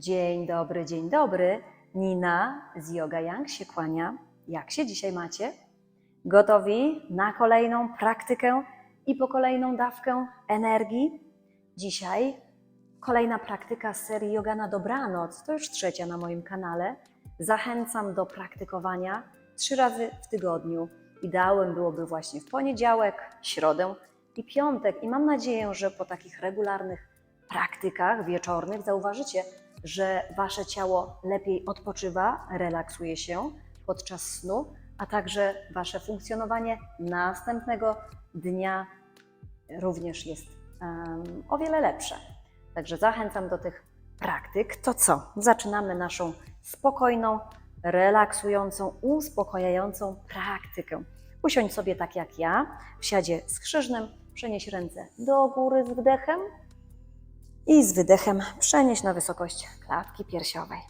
Dzień dobry, dzień dobry. Nina z Yoga Yang się kłania. Jak się dzisiaj macie? Gotowi na kolejną praktykę i po kolejną dawkę energii? Dzisiaj kolejna praktyka z serii Yoga na dobranoc. To już trzecia na moim kanale. Zachęcam do praktykowania trzy razy w tygodniu. Ideałem byłoby właśnie w poniedziałek, środę i piątek. I mam nadzieję, że po takich regularnych praktykach wieczornych zauważycie, że wasze ciało lepiej odpoczywa, relaksuje się podczas snu, a także wasze funkcjonowanie następnego dnia również jest um, o wiele lepsze. Także zachęcam do tych praktyk. To co? Zaczynamy naszą spokojną, relaksującą, uspokajającą praktykę. Usiądź sobie tak jak ja, w siadzie skrzyżnym, przenieś ręce do góry z wdechem i z wydechem przenieś na wysokość klatki piersiowej.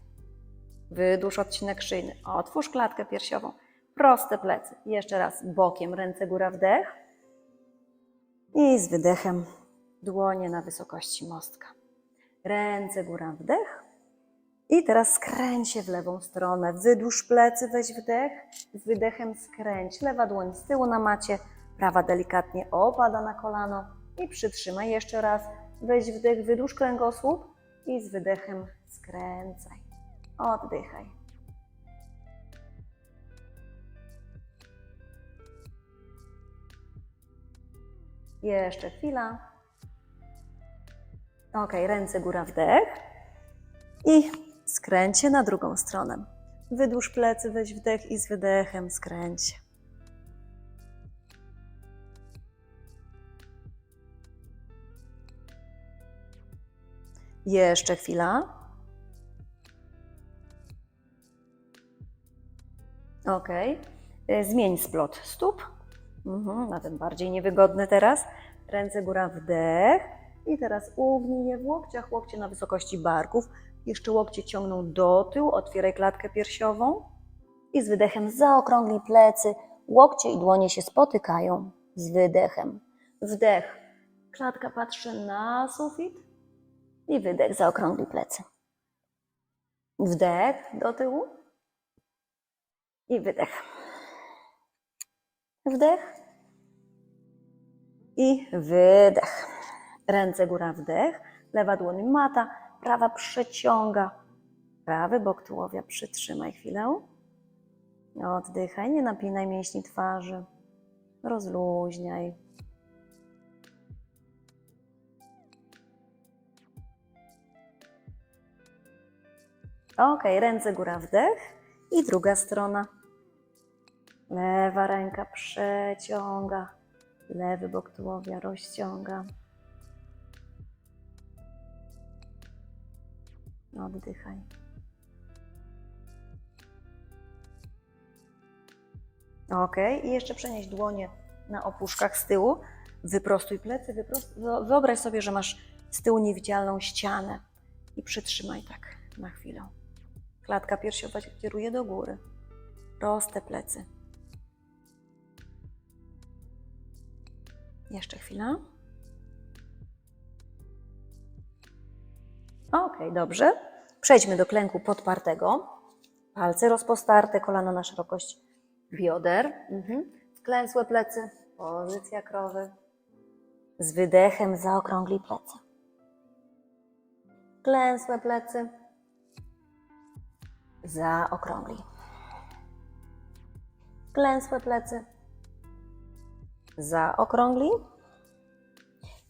Wydłuż odcinek szyjny, otwórz klatkę piersiową, proste plecy. Jeszcze raz bokiem, ręce góra wdech i z wydechem dłonie na wysokości mostka. Ręce góra wdech i teraz skręć się w lewą stronę. Wydłuż plecy, weź wdech, z wydechem skręć. Lewa dłoń z tyłu na macie, prawa delikatnie opada na kolano i przytrzymaj jeszcze raz. Weź wdech, wydłuż kręgosłup i z wydechem skręcaj. Oddychaj. Jeszcze chwila. Ok, ręce góra wdech i skręć się na drugą stronę. Wydłuż plecy, weź wdech i z wydechem skręć. Jeszcze chwila. Ok. Y, Zmień splot stóp. Mhm, na ten bardziej niewygodny teraz. Ręce góra wdech. I teraz ugnij je w łokciach, łokcie na wysokości barków. Jeszcze łokcie ciągną do tyłu, otwieraj klatkę piersiową. I z wydechem zaokrąglij plecy. Łokcie i dłonie się spotykają. Z wydechem. Wdech. Klatka patrzy na sufit. I wydech, zaokrąglij plecy. Wdech do tyłu. I wydech. Wdech. I wydech. Ręce góra wdech. Lewa dłoń mata. Prawa przeciąga. Prawy bok tułowia przytrzymaj chwilę. Oddychaj, nie napinaj mięśni twarzy. Rozluźniaj. Ok, ręce góra wdech i druga strona. Lewa ręka przeciąga, lewy bok tułowia rozciąga. Oddychaj. Ok, i jeszcze przenieś dłonie na opuszkach z tyłu. Wyprostuj plecy. Wyobraź sobie, że masz z tyłu niewidzialną ścianę i przytrzymaj tak na chwilę. Klatka piersiowa się kieruje do góry. Proste plecy. Jeszcze chwila. Ok, dobrze. Przejdźmy do klęku podpartego. Palce rozpostarte, kolano na szerokość bioder. Mhm. Wklęsłe plecy, pozycja krowy. Z wydechem zaokrąglij plecy. Klęsłe plecy. Zaokrąglij. Klęsłe plecy. Zaokrąglij.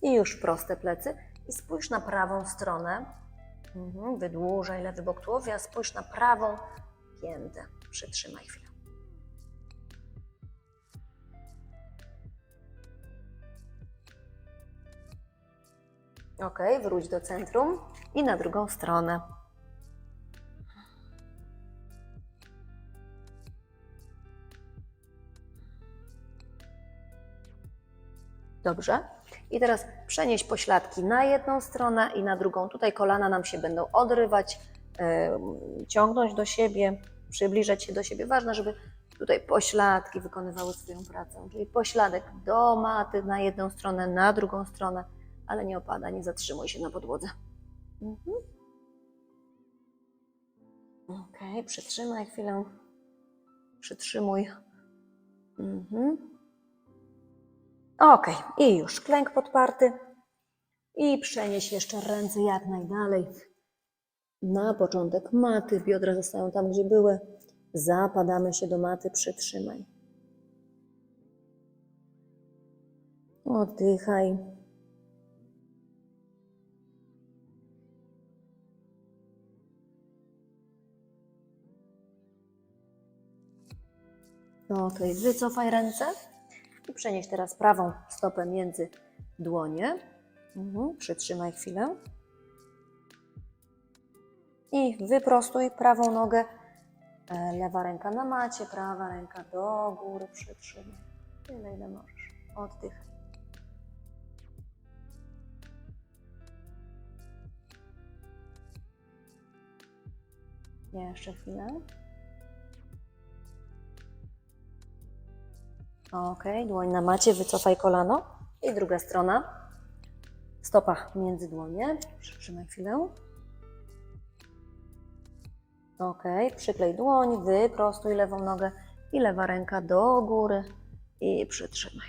I już proste plecy. I spójrz na prawą stronę. Mhm. Wydłużaj lewy bok tułowia. Spójrz na prawą piętę. Przytrzymaj chwilę. Ok, wróć do centrum i na drugą stronę. Dobrze. I teraz przenieś pośladki na jedną stronę i na drugą. Tutaj kolana nam się będą odrywać, yy, ciągnąć do siebie, przybliżać się do siebie. Ważne, żeby tutaj pośladki wykonywały swoją pracę. Czyli pośladek do maty na jedną stronę, na drugą stronę, ale nie opada, nie zatrzymuj się na podłodze. Mhm. Ok, przytrzymaj chwilę. Przytrzymuj. Mhm. Ok, i już klęk podparty. I przenieś jeszcze ręce jak najdalej. Na początek maty, biodra zostają tam, gdzie były. Zapadamy się do maty, przytrzymaj. Oddychaj. Ok, wycofaj ręce i przenieś teraz prawą stopę między dłonie. Mhm, przytrzymaj chwilę. I wyprostuj prawą nogę. E, Lewa ręka na macie, prawa ręka do góry. Przytrzymaj. Tyle, ile możesz. Oddychaj. Jeszcze chwilę. Ok, dłoń na macie, wycofaj kolano. I druga strona. Stopa między dłonie. Przytrzymaj chwilę. Ok, przyklej dłoń, wyprostuj lewą nogę i lewa ręka do góry i przytrzymaj.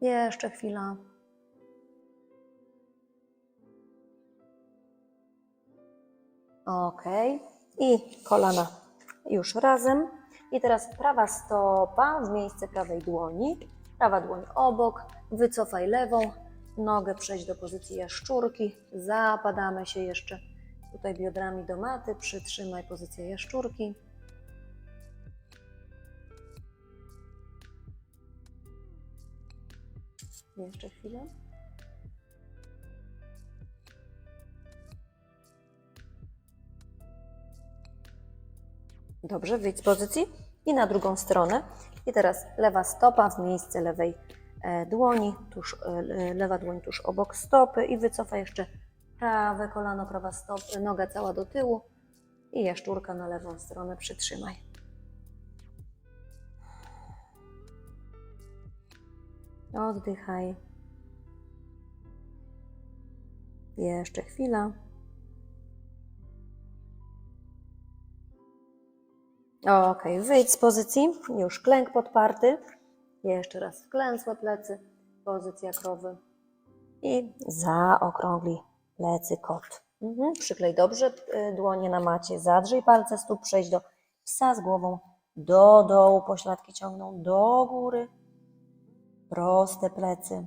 Jeszcze chwila. Ok. I kolana już razem. I teraz prawa stopa w miejsce prawej dłoni. Prawa dłoń obok. Wycofaj lewą nogę, przejdź do pozycji jaszczurki. Zapadamy się jeszcze tutaj biodrami do maty. Przytrzymaj pozycję jaszczurki. Jeszcze chwilę. Dobrze, wyjdź z pozycji i na drugą stronę. I teraz lewa stopa w miejsce lewej e, dłoni, tuż, e, lewa dłoń tuż obok stopy i wycofaj jeszcze prawe kolano, prawa stop, noga cała do tyłu i jaszczurka na lewą stronę przytrzymaj. Oddychaj. Jeszcze chwila. Ok, wyjdź z pozycji. Już klęk podparty. Jeszcze raz wklęsłe plecy. Pozycja krowy. I zaokrągli plecy kot. Mhm. Przyklej dobrze y, dłonie na macie. Zadrzyj palce stóp. Przejdź do psa z głową do dołu. Pośladki ciągną do góry. Proste plecy.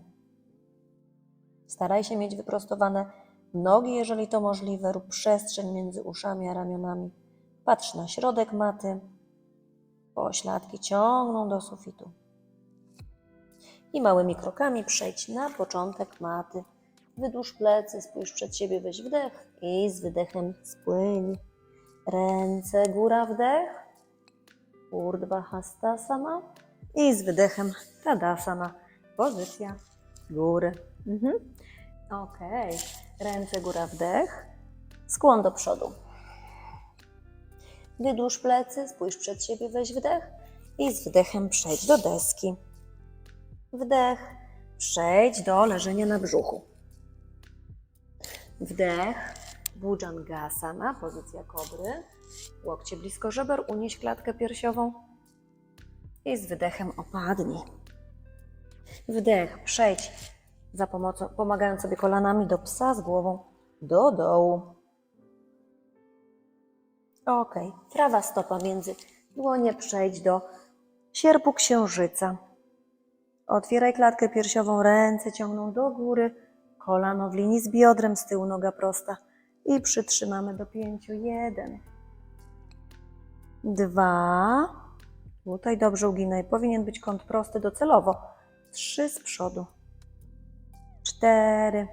Staraj się mieć wyprostowane nogi, jeżeli to możliwe. Rób przestrzeń między uszami a ramionami. Patrz na środek maty. Pośladki ciągną do sufitu. I małymi krokami przejdź na początek maty. Wydłuż plecy, spójrz przed siebie, weź wdech i z wydechem spłyń. Ręce, góra, wdech. Urdhva Hastasana. I z wydechem Tadasana. Pozycja góry. Mhm. Ok. Ręce, góra, wdech. Skłon do przodu. Wydłuż plecy, spójrz przed siebie, weź wdech i z wdechem przejdź do deski. Wdech, przejdź do leżenia na brzuchu. Wdech, Bhujangasana, pozycja kobry. Łokcie blisko żeber, unieś klatkę piersiową i z wydechem opadnij. Wdech, przejdź za pomocą, pomagając sobie kolanami do psa z głową do dołu. Ok, prawa stopa między dłonie przejdź do sierpu księżyca. Otwieraj klatkę piersiową, ręce ciągną do góry, kolano w linii z biodrem, z tyłu noga prosta i przytrzymamy do pięciu. Jeden, dwa, tutaj dobrze uginaj, powinien być kąt prosty docelowo. Trzy z przodu, cztery,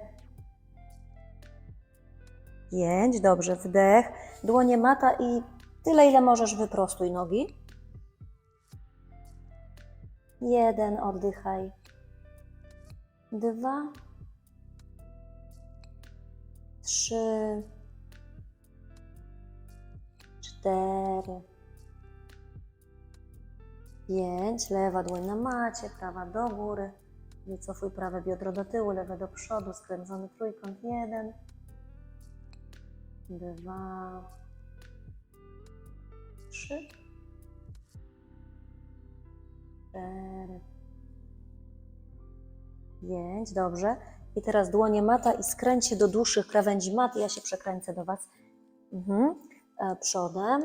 pięć, dobrze, wdech, dłonie mata i tyle, ile możesz, wyprostuj nogi. Jeden, oddychaj. Dwa, trzy, cztery, pięć. Lewa dłoń na macie, prawa do góry. Wycofuj prawe biodro do tyłu, lewe do przodu, skręcony trójkąt. Jeden, dwa, trzy, cztery, pięć. Dobrze. I teraz dłonie mata i skręć się do dłuższych krawędzi maty. Ja się przekręcę do Was. Mhm. E, Przodem.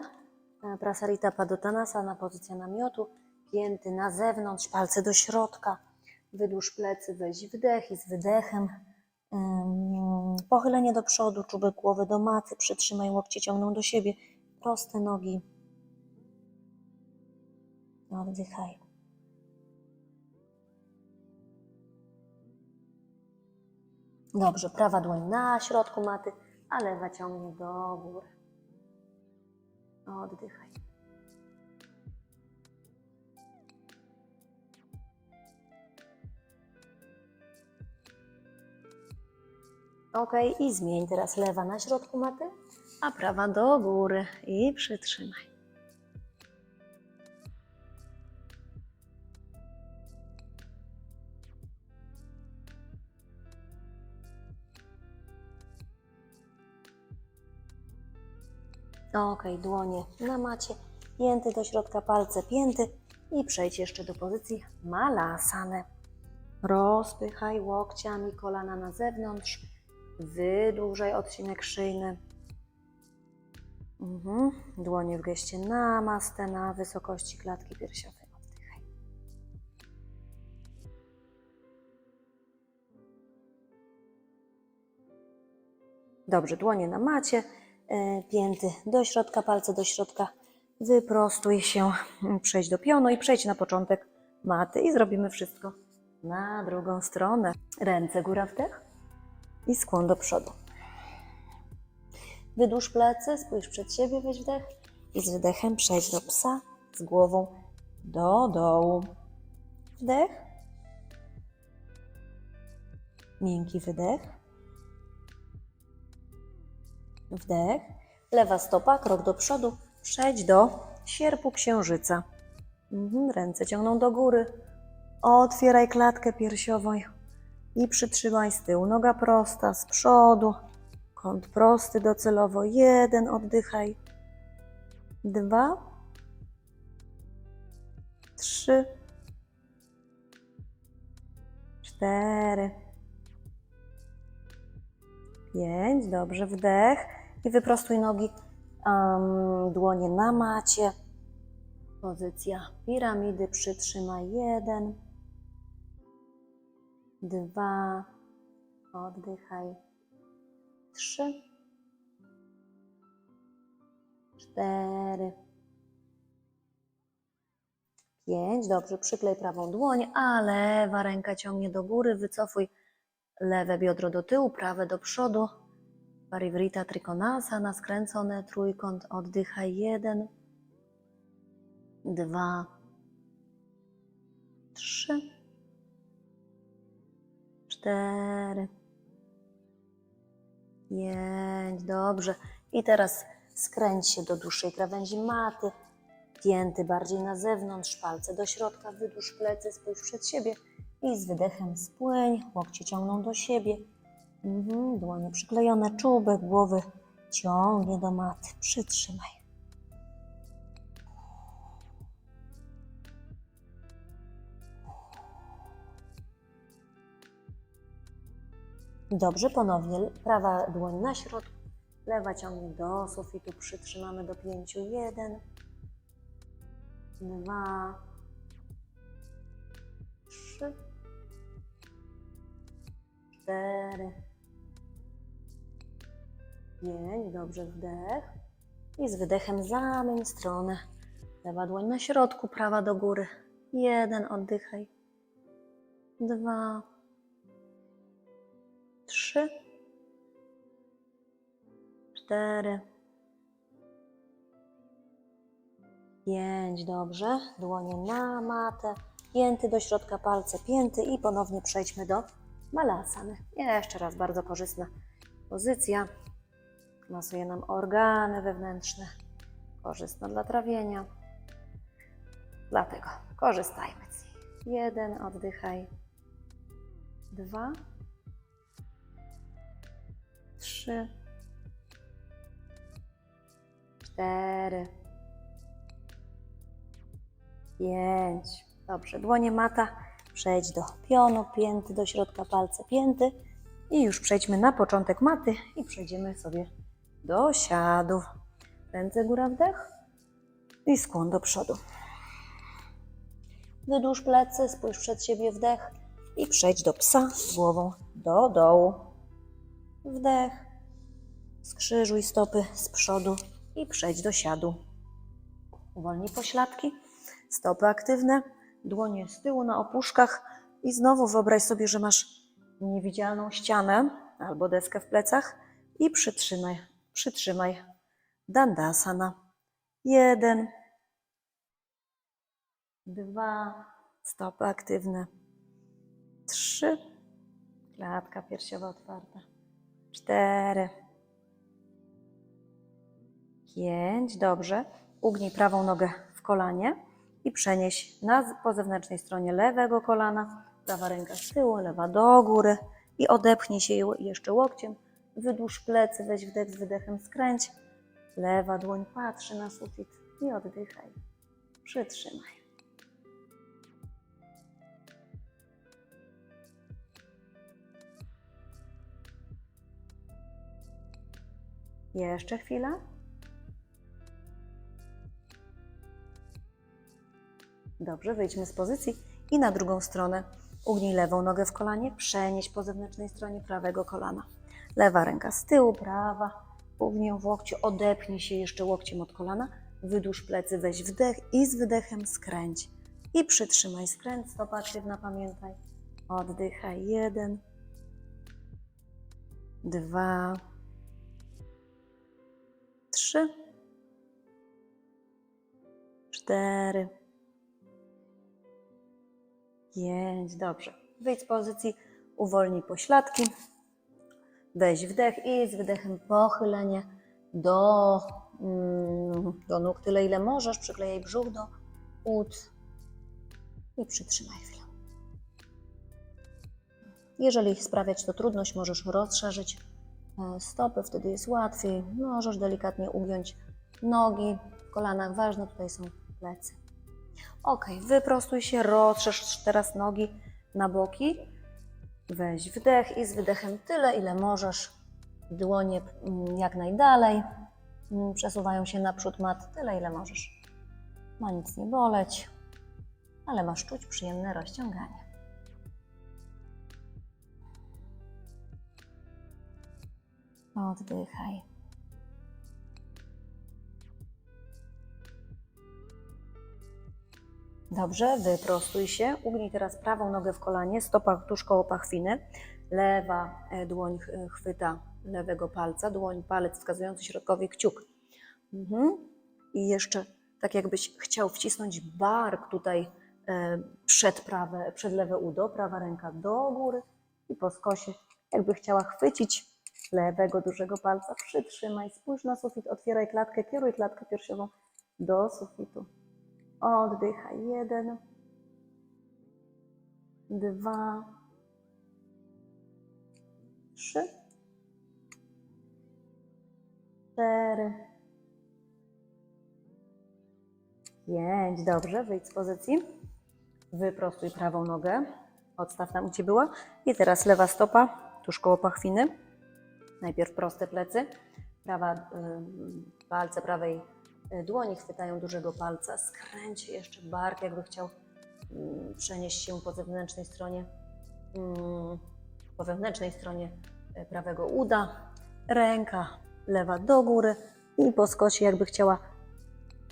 E, Prasarita Padottanasana, pozycja namiotu. Pięty na zewnątrz, palce do środka. Wydłuż plecy, weź wdech i z wydechem. Pochylenie do przodu, czubek głowy do maty. Przytrzymaj łokcie, ciągną do siebie. Proste nogi. Oddychaj. Dobrze, prawa dłoń na środku maty, a lewa ciągnie do góry. Oddychaj. Ok, i zmień teraz lewa na środku maty, a prawa do góry. I przytrzymaj. Ok, dłonie na macie, pięty do środka, palce pięty. I przejdź jeszcze do pozycji malasane. Rozpychaj łokciami kolana na zewnątrz, wydłużaj odcinek szyjny. Mhm. Dłonie w geście namaste na wysokości klatki piersiowej. Oddychaj. Dobrze, dłonie na macie, e, pięty do środka, palce do środka. Wyprostuj się, mm, przejdź do pionu i przejdź na początek maty i zrobimy wszystko na drugą stronę. Ręce góra wdech i skłon do przodu. Wydłuż plecy, spójrz przed siebie, weź wdech i z wydechem przejdź do psa z głową do dołu. Wdech. Miękki wydech. Wdech. Lewa stopa, krok do przodu. Przejdź do sierpu księżyca. Mhm, ręce ciągną do góry. Otwieraj klatkę piersiową i przytrzymaj z tyłu. Noga prosta, z przodu. Kąt prosty docelowo. Jeden, oddychaj. Dwa. Trzy. Cztery. Pięć. Dobrze, wdech. I wyprostuj nogi. em, dłonie na macie. Pozycja piramidy. Przytrzymaj jeden dwa, oddychaj, trzy, cztery, pięć. Dobrze, przyklej prawą dłoń, a lewa ręka ciągnie do góry, wycofuj lewe biodro do tyłu, prawe do przodu. Parivrita Trikonasana, skręcone, trójkąt, oddychaj, jeden, dwa, trzy, cztery, pięć, dobrze. I teraz skręć się do dłuższej krawędzi maty, pięty bardziej na zewnątrz, palce do środka, wydłuż plecy, spójrz przed siebie i z wydechem spłyń, łokcie ciągną do siebie, mhm, dłonie przyklejone, czubek głowy ciągnie do maty, przytrzymaj. Dobrze, ponownie prawa dłoń na środku, lewa ciągnie do sufitu, przytrzymamy do pięciu. Jeden, dwa, trzy, cztery, pięć. Dobrze, wdech. I z wydechem zamień stronę. Lewa dłoń na środku, prawa do góry. Jeden, oddychaj. Dwa, trzy, cztery, pięć. Dobrze. Dłonie na matę. Pięty do środka, palce pięty i ponownie przejdźmy do malasany. Jeszcze raz bardzo korzystna pozycja. Masuje nam organy wewnętrzne. Korzystna dla trawienia. Dlatego korzystajmy z niej. Jeden, oddychaj. dwa, trzy, cztery, pięć. Dobrze, dłonie mata. Przejdź do pionu, pięty, do środka palce, pięty. I już przejdźmy na początek maty i przejdziemy sobie do siadu. Ręce góra wdech i skłon do przodu. Wydłuż plecy, spójrz przed siebie wdech i przejdź do psa z głową do dołu. Wdech. Skrzyżuj stopy z przodu i przejdź do siadu. Uwolnij pośladki, stopy aktywne, dłonie z tyłu na opuszkach. I znowu wyobraź sobie, że masz niewidzialną ścianę albo deskę w plecach i przytrzymaj, przytrzymaj. Dandasana. Jeden, dwa, stopy aktywne, trzy, klatka piersiowa otwarta, cztery, pięć, dobrze. Ugnij prawą nogę w kolanie i przenieś na po zewnętrznej stronie lewego kolana, prawa ręka z tyłu, lewa do góry. I odepchnij się je- jeszcze łokciem, wydłuż plecy, weź wdech z wydechem, skręć, lewa dłoń patrzy na sufit i oddychaj, przytrzymaj. Jeszcze chwila. Dobrze, wyjdźmy z pozycji i na drugą stronę. Ugnij lewą nogę w kolanie, przenieś po zewnętrznej stronie prawego kolana. Lewa ręka z tyłu, prawa. Ugnij w łokciu, odepnij się jeszcze łokciem od kolana. Wydłuż plecy, weź wdech i z wydechem skręć. I przytrzymaj skręt, stopa aktywna, pamiętaj. Oddychaj. Jeden, dwa, trzy, cztery, pięć. Dobrze. Wyjdź z pozycji, uwolnij pośladki. Weź wdech i z wydechem pochylenie do, mm, do nóg tyle, ile możesz. Przyklejaj brzuch do ud i przytrzymaj chwilę. Jeżeli sprawiać to trudność, możesz rozszerzyć stopy, wtedy jest łatwiej. Możesz delikatnie ugiąć nogi w kolanach. Ważne tutaj są plecy. Ok, wyprostuj się, rozszerz teraz nogi na boki. Weź wdech i z wydechem tyle, ile możesz. Dłonie mm, jak najdalej. Mm, Przesuwają się naprzód mat tyle, ile możesz. Ma nic nie boleć, ale masz czuć przyjemne rozciąganie. Oddychaj. Dobrze, wyprostuj się. Ugnij teraz prawą nogę w kolanie, stopa tuż koło pachwiny. Lewa e, dłoń ch- chwyta lewego palca, dłoń, palec wskazujący środkowy kciuk. Mhm. I jeszcze tak jakbyś chciał wcisnąć bark tutaj e, przed, prawe, przed lewe udo, prawa ręka do góry i po skosie, jakby chciała chwycić lewego dużego palca, przytrzymaj, spójrz na sufit, otwieraj klatkę, kieruj klatkę piersiową do sufitu. Oddychaj. Jeden, dwa, trzy, cztery, pięć. Dobrze, wyjdź z pozycji. Wyprostuj prawą nogę. Odstaw tam, gdzie była. I teraz lewa stopa, tuż koło pachwiny. Najpierw proste plecy. Prawa, y, palce prawej y, dłoni chwytają dużego palca. Skręć jeszcze bark, jakby chciał mm, przenieść się po zewnętrznej stronie, mm, po wewnętrznej stronie y, prawego uda. Ręka lewa do góry i po skosie, jakby chciała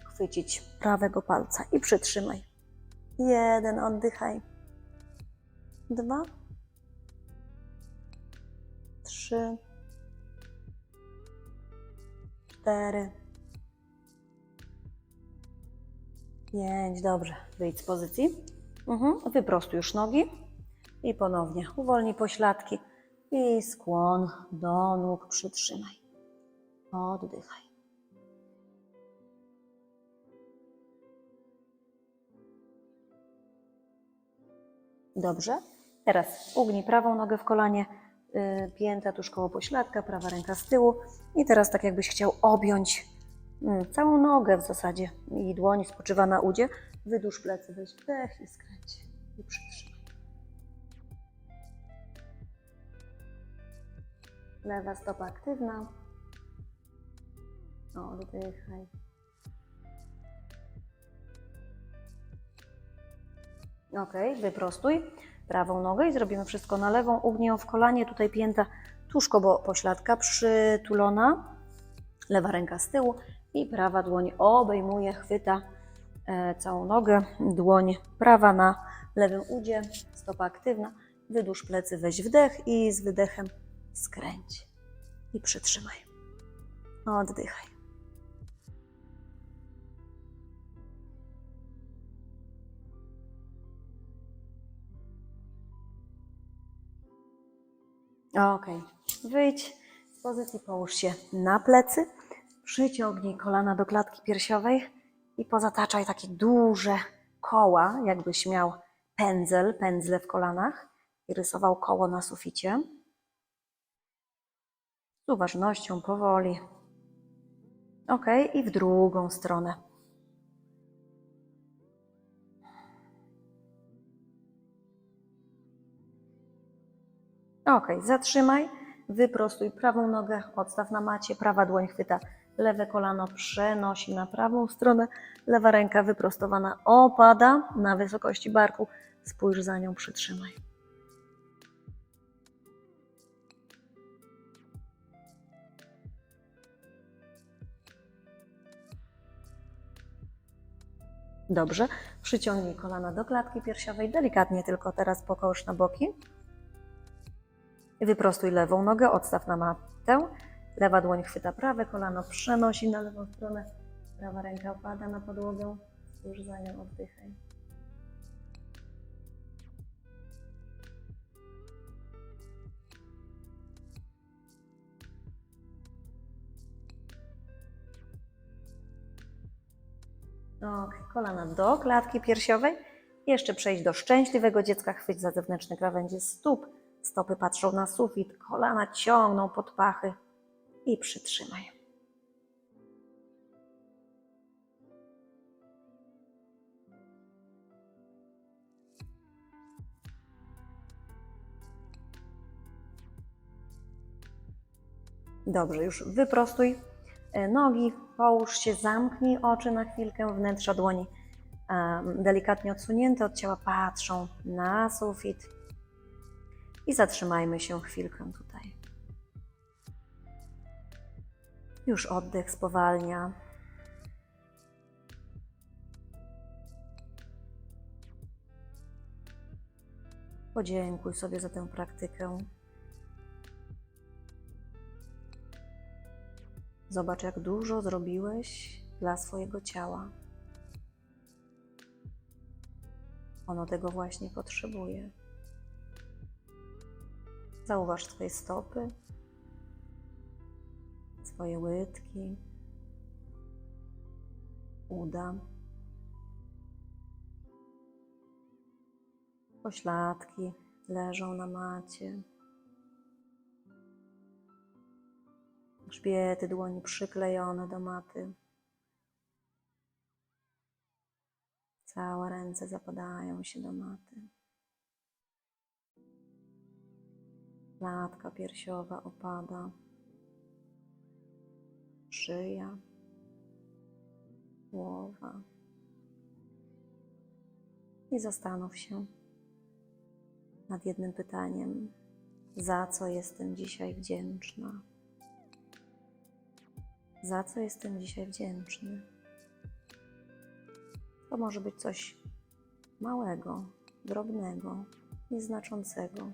chwycić prawego palca. I przytrzymaj. Jeden, oddychaj. Dwa. Trzy. Cztery. Pięć, dobrze. Wyjdź z pozycji. Mhm. Wyprostuj już nogi. I ponownie uwolnij pośladki. I skłon do nóg przytrzymaj. Oddychaj. Dobrze. Teraz ugnij prawą nogę w kolanie, pięta tuż koło pośladka, prawa ręka z tyłu. I teraz tak jakbyś chciał objąć mm, całą nogę w zasadzie i dłoń spoczywa na udzie. Wydłuż plecy, weź wdech i skręć. I przytrzymaj. Lewa stopa aktywna. Oddychaj. Ok, wyprostuj prawą nogę i zrobimy wszystko na lewą. Ugnij w kolanie, tutaj pięta tuż koło pośladka, przytulona. Lewa ręka z tyłu i prawa dłoń obejmuje, chwyta e, całą nogę. Dłoń prawa na lewym udzie, stopa aktywna. Wydłuż plecy, weź wdech i z wydechem skręć. I przytrzymaj. Oddychaj. Ok, wyjdź z pozycji, połóż się na plecy, przyciągnij kolana do klatki piersiowej i pozataczaj takie duże koła, jakbyś miał pędzel, pędzle w kolanach i rysował koło na suficie. Z uważnością, powoli. Ok, i w drugą stronę. Ok, zatrzymaj, wyprostuj prawą nogę, odstaw na macie, prawa dłoń chwyta lewe kolano, przenosi na prawą stronę, lewa ręka wyprostowana opada na wysokości barku, spójrz za nią, przytrzymaj. Dobrze, przyciągnij kolana do klatki piersiowej, delikatnie tylko teraz pokołysz na boki. Wyprostuj lewą nogę, odstaw na matę. Lewa dłoń chwyta prawe kolano, przenosi na lewą stronę. Prawa ręka opada na podłogę. Spójrz za nią, oddychaj. Ok, kolana do klatki piersiowej. Jeszcze przejść do szczęśliwego dziecka. Chwyć za zewnętrzne krawędzie stóp. Stopy patrzą na sufit, kolana ciągną pod pachy i przytrzymaj. Dobrze, już wyprostuj. E, nogi, połóż się, zamknij oczy na chwilkę, wnętrza dłoni. E, delikatnie odsunięte od ciała patrzą na sufit i zatrzymajmy się chwilkę tutaj. Już oddech spowalnia. Podziękuj sobie za tę praktykę. Zobacz, jak dużo zrobiłeś dla swojego ciała. Ono tego właśnie potrzebuje. Zauważ swoje stopy, swoje łydki, uda, pośladki leżą na macie. Grzbiety dłoni przyklejone do maty. Całe ręce zapadają się do maty. Klatka piersiowa opada. Szyja. Głowa. I zastanów się nad jednym pytaniem: za co jestem dzisiaj wdzięczna? Za co jestem dzisiaj wdzięczny? To może być coś małego, drobnego, nieznaczącego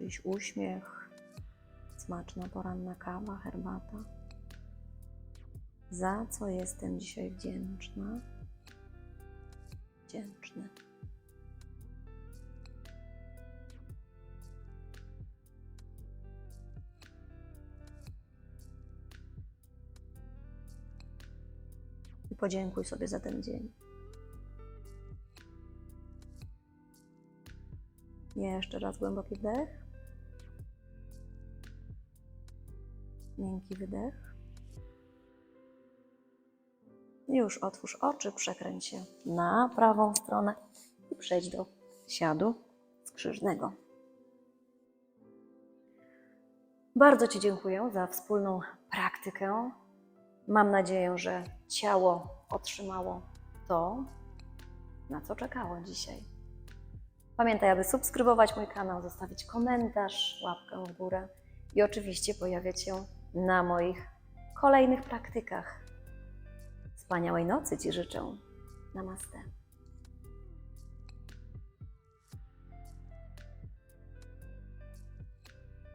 czyjś uśmiech, smaczna poranna kawa, herbata. Za co jestem dzisiaj wdzięczna? Wdzięczny. I podziękuj sobie za ten dzień. Jeszcze raz głęboki wdech. Miękki wydech. Już otwórz oczy, przekręć się na prawą stronę i przejdź do siadu skrzyżnego. Bardzo Ci dziękuję za wspólną praktykę. Mam nadzieję, że ciało otrzymało to, na co czekało dzisiaj. Pamiętaj, aby subskrybować mój kanał, zostawić komentarz, łapkę w górę i oczywiście pojawiać się na moich kolejnych praktykach. Wspaniałej nocy Ci życzę. Namaste.